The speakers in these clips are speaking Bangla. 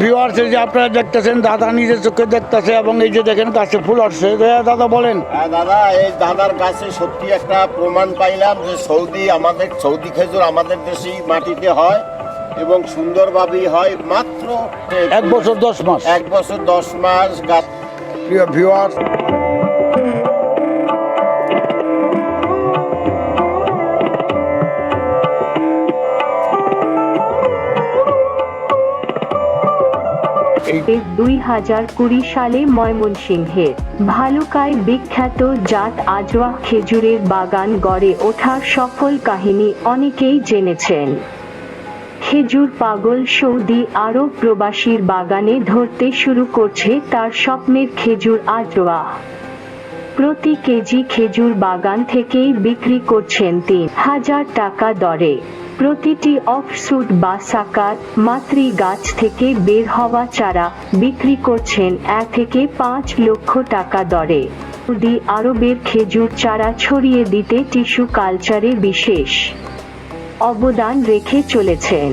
ভিউয়ার্স যে আপনারা দেখতেছেন দাদা নিজের চোখে দেখতেছে এবং এই যে দেখেন গাছে ফুল আসছে। দাদা বলেন। হ্যাঁ দাদা এই দাদার কাছে সত্যি একটা প্রমাণ পাইলাম যে সৌদি আমাদের সৌদি খেজুর আমাদের দেশেই মাটিতে হয় এবং সুন্দরভাবেই হয় মাত্র এক বছর দশ মাস। এক বছর দশ মাস গাছ প্রিয় ভিউয়ার্স দুই হাজার কুড়ি সালে ময়মনসিংহের ভালুকায় বিখ্যাত জাত আজওয়া খেজুরের বাগান গড়ে ওঠার সফল কাহিনী অনেকেই জেনেছেন। খেজুর পাগল সৌদি আরব প্রবাসীর বাগানে ধরতে শুরু করছে তার স্বপ্নের খেজুর আজওয়া প্রতি কেজি খেজুর বাগান থেকেই বিক্রি করছেন তিন হাজার টাকা দরে। প্রতিটি অফসুট বা সাকার মাতৃ গাছ থেকে বের হওয়া চারা বিক্রি করছেন এক থেকে পাঁচ লক্ষ টাকা দরে। সৌদি আরবের খেজুর চারা ছড়িয়ে দিতে টিস্যু কালচারে বিশেষ অবদান রেখে চলেছেন।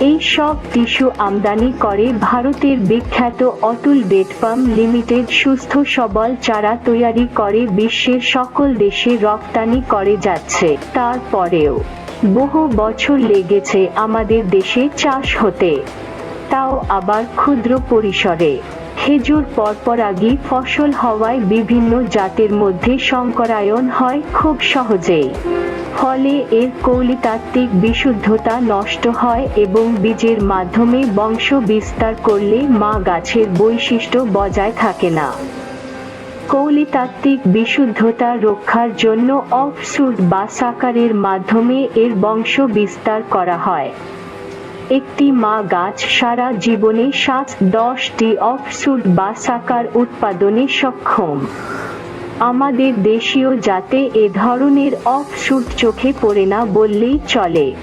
এই সব টিস্যু আমদানি করে ভারতের বিখ্যাত অতুল বেটপাম লিমিটেড সুস্থ সবল চারা তৈরি করে বিশ্বের সকল দেশে রপ্তানি করে যাচ্ছে। তারপরেও বহু বছর লেগেছে আমাদের দেশে চাষ হতে। তাও আবার ক্ষুদ্র পরিসরে। খেজুর পরপরাগী ফসল হওয়ায় বিভিন্ন জাতের মধ্যে সংকরায়ন হয় খুব সহজেই। ফলে এর কৌলিতাত্ত্বিক বিশুদ্ধতা নষ্ট হয় এবং বীজের মাধ্যমে বংশ বিস্তার করলে মা গাছের বৈশিষ্ট্য বজায় থাকে না। কৌলিতাত্ত্বিক বিশুদ্ধতা রক্ষার জন্য অফসুট বা সাকারের মাধ্যমে এর বংশ বিস্তার করা হয়। একটি মা গাছ সারা জীবনে সাত, দশটি অফসুট বা সাকার উৎপাদনে সক্ষম। আমাদের দেশীয় জাতে এ ধরনের অফসুট চোখে পড়ে না বললেই চলে।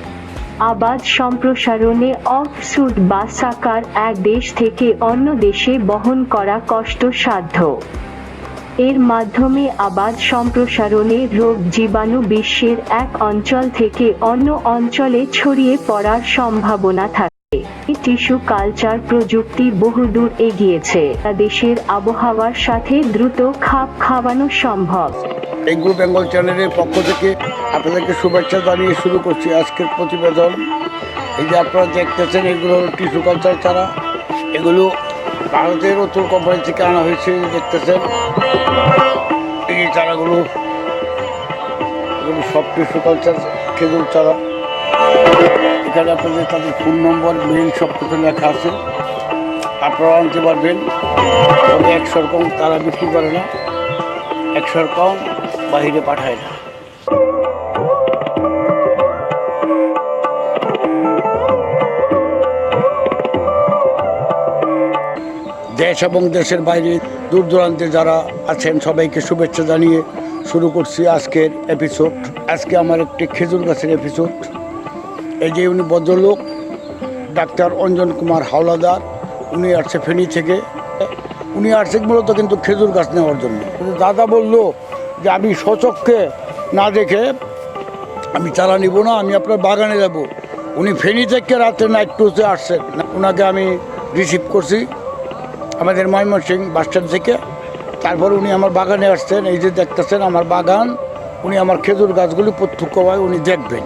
আবাদ সম্প্রসারণে অফসুট বা সাকার এক দেশ থেকে অন্য দেশে বহন করা কষ্টসাধ্য। এর মাধ্যমে আবাদ সম্প্রসারণে রোগ জীবাণু বিশ্বের এক অঞ্চল থেকে অন্য অঞ্চলে ছড়িয়ে পড়ার সম্ভাবনা থাকে। টিস্যু কালচার প্রযুক্তি বহুদূর এগিয়েছে। দেশের আবহাওয়ার সাথে দ্রুত খাপ খাওয়ানো সম্ভব। এগ্রো বেঙ্গল চ্যানেলের পক্ষ থেকে আপনাদেরকে শুভেচ্ছা জানিয়ে শুরু করছি আজকের প্রতিবেদন। এই যে আপনারা দেখতেছেন, এগুলো টিস্যু কালচার চারা এগুলো ভারতের উত্তর কোম্পানি থেকে আনা হয়েছে, দেখতেছেন। এই চারাগুলো সব টিস্যু কালচার খেজুর চারা। এখানে আপনাদের তাদের ফোন নম্বর মেইল সব কিছু লেখা আছে। আপনারা আনতে পারবেন। তবে একশো রকম তারা বিক্রি করে না। একশো রকম বাহিরে পাঠায় না। দেশ এবং দেশের বাইরে দূর দূরান্তে যারা আছেন, সবাইকে শুভেচ্ছা জানিয়ে শুরু করছি আজকের এপিসোড আজকে আমার একটি খেজুর গাছের এপিসোড এই যে উনি ভদ্রলোক, ডাক্তার অঞ্জন কুমার হাওলাদার, উনি আসছে ফেনী থেকে। উনি আসছে মূলত কিন্তু খেজুর গাছ নেওয়ার জন্য। দাদা বলল যে আমি সচক্ষে না দেখে আমি চারা নিব না, আমি আপনার বাগানে যাব। উনি ফেনী থেকে রাতে নাইট টুতে আসছেন। ওনাকে আমি রিসিভ করছি। আমাদের ময়মনসিং বাসস্ট্যান্ড থেকে। তারপর উনি আমার বাগানে আসছেন এই যে দেখতেছেন আমার বাগান উনি আমার খেজুর গাছগুলি প্রত্যক্ষভাবে উনি দেখবেন।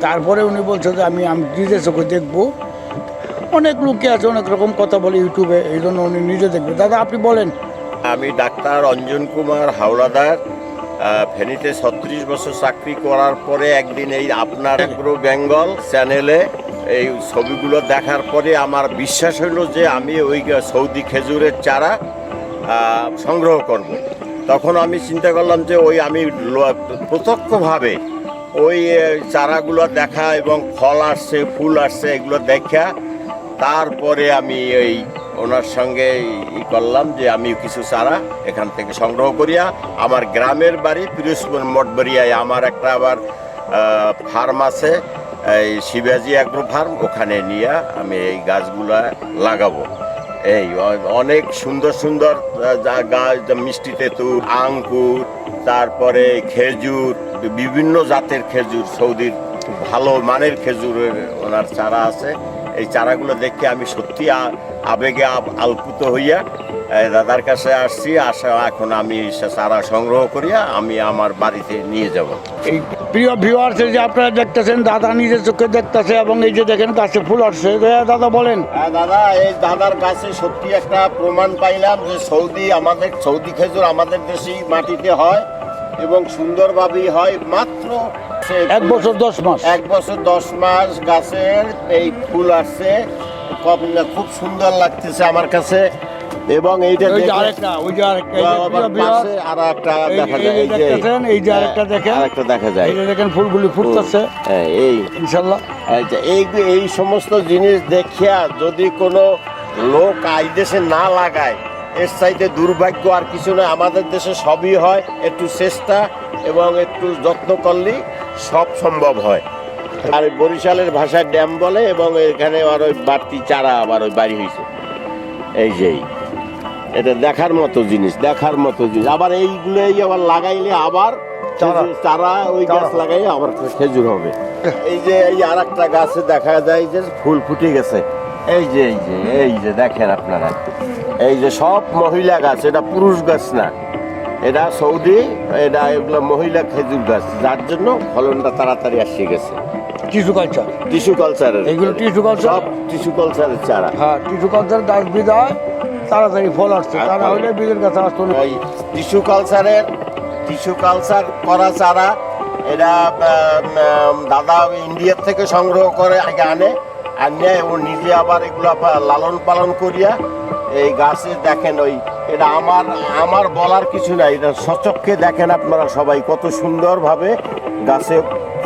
তারপরে উনি বলছে যে আমি আমি নিজে চোখে দেখব। অনেক লোকে আছে অনেক রকম কথা বলে ইউটিউবে এই জন্য উনি নিজে দেখবেন দাদা আপনি বলেন। আমি ডাক্তার অঞ্জন কুমার হাওলাদার আহ, ফেনীতে ছত্রিশ বছর চাকরি করার পরে একদিন এই আপনার এগ্রো বেঙ্গল চ্যানেলে এই ছবিগুলো দেখার পরে আমার বিশ্বাস হলো যে আমি ওই সৌদি খেজুরের চারা সংগ্রহ করব। তখন আমি চিন্তা করলাম যে ওই আমি প্রত্যক্ষভাবে ওই চারাগুলো দেখা এবং ফল আসছে, ফুল আসছে, এগুলো দেখা তারপরে আমি এই ওনার সঙ্গে ই করলাম যে আমি কিছু চারা এখান থেকে সংগ্রহ করিয়া আমার গ্রামের বাড়ি পিরোজপুর মঠবাড়িয়ায় আমার একটা আবার ফার্ম আছে, এই শিবাজি অ্যাগ্রো ফার্ম ওখানে নিয়ে আমি এই গাছগুলা লাগাবো। এই অনেক সুন্দর সুন্দর গাছ মিষ্টি তেঁতুল আঙ্কুর তারপরে খেজুর, বিভিন্ন জাতের খেজুর, সৌদির ভালো মানের খেজুরের ওনার চারা আছে। এই চারাগুলো দেখে আমি সত্যি আবেগে আলপুত হইয়া দাদার কাছে আসছি আসা এখন আমি সে চারা সংগ্রহ করিয়া আমি আমার বাড়িতে নিয়ে যাব। এই প্রিয় ভিউয়ার্স যে আপনারা দেখতেছেন দাদা নিজের চোখে দেখতেছে এবং এই যে দেখেন গাছে ফুল আসছে। দাদা বলেন। হ্যাঁ দাদা এই দাদার কাছে সত্যি একটা প্রমাণ পাইলাম যে সৌদি আমাদের সৌদি খেজুর আমাদের দেশেই মাটিতে হয় এবং সুন্দরভাবেই হয়। মাত্র এক বছর দশ মাস। এক বছর দশ মাস গাছের এই ফুল আসছে। খুব সুন্দর লাগতেছে আমার কাছে। এবং এইটা ওই যে দেখে- আরেকটা ওই যে আরেকটা পাশে আরও একটা দেখা যায় এই যে এই যে আরেকটা দেখেন। আরেকটা দেখা যায়। এই দেখেন ফুলগুলি ফুটতেছে। হ্যাঁ, এই। ইনশাল্লাহ। আচ্ছা এই এই সমস্ত জিনিস দেখিয়া যদি কোনো লোক আই দেশে না লাগায় এর চাইতে দুর্ভাগ্য আর কিছু নয়। আমাদের দেশে সবই হয় একটু চেষ্টা এবং একটু যত্ন করলেই সব সম্ভব হয়। আর বরিশালের ভাষায় ড্যাম বলে এবং এখানে আর ওই বাড়তি চারা আবার ওই বাড়ি হয়েছে এই যে এই। এটা দেখার মতো জিনিস দেখার মতো জিনিস। আবার এইগুলোই আবার লাগাইলে আবার চারা। চারা ওই গাছ। লাগাই আবার খেজুর হবে। এই যে এই আর একটা গাছে দেখা যায় যে ফুল ফুটে গেছে। এই যে এই যে এই যে দেখেন আপনারা। এই যে সব মহিলা গাছ এটা পুরুষ গাছ না। এটা সৌদি এটা এগুলো মহিলা খেজুর গাছ। যার জন্য ফলনটা তাড়াতাড়ি আসে গেছে। টিস্যু কালচার টিস্যু কালচারের এগুলো টিস্যু কালচার সব টিস্যু কালচারের চারা। হ্যাঁ টিস্যু কালচার গাছ বিদায়। তাড়াতাড়ি ফল আসছে। তারা ফল। হইলে বীজের কাছে আসতো না ওই টিস্যু কালচারের টিস্যু কালচার করা চারা এটা দাদা ইন্ডিয়ার থেকে সংগ্রহ করে আগে আনে আনিয়ে ও নিজে আবার এগুলো লালন পালন করিয়া এই গাছে দেখেন ওই এটা আমার আমার বলার কিছু নাই এটা সচক্ষে দেখেন আপনারা সবাই কত সুন্দরভাবে গাছে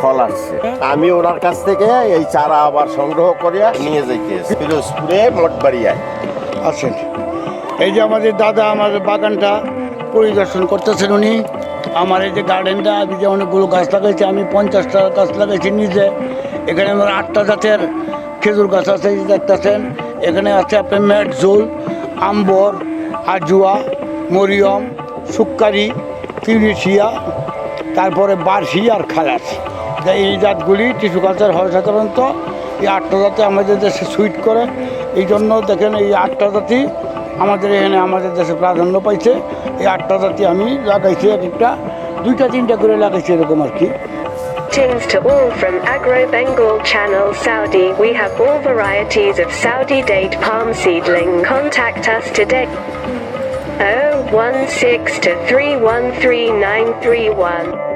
ফল আসছে। আমি ওনার কাছ থেকে এই চারা আবার সংগ্রহ করিয়া নিয়ে যাইতে পিরোজপুরে মোটবাড়িয়ায় আছেন এই যে আমাদের দাদা আমাদের বাগানটা পরিদর্শন করতেছেন উনি। আমার এই যে গার্ডেনটা আমি যে অনেকগুলো গাছ লাগাইছি, আমি পঞ্চাশটা গাছ লাগাইছি নিজে। এখানে আমার আটটা জাতের খেজুর গাছ আছে দেখতেছেন। এখানে আছে আপনার মেটজুল আম্বর, আজুয়া, মরিয়ম, সুক্কারি তিউরিশিয়া তারপরে বার্ষি আর খালাস। এই জাতগুলি টিস্যু কালচার হয় সাধারণত, এই আটটা জাতি আমাদের দেশে সুইট করে এই জন্য দেখেন এই আটটা জাতি আমাদের এখানে আমাদের দেশে প্রাধান্য পাইছে এই আটটা জাতি আমি লাগাইছি এক একটা দুইটা তিনটা করে লাগাইছি এরকম আর কি Greetings to all from Agro Bengal Channel, Saudi. We have all varieties of Saudi date palm seedling. Contact us today. 016 to 313931.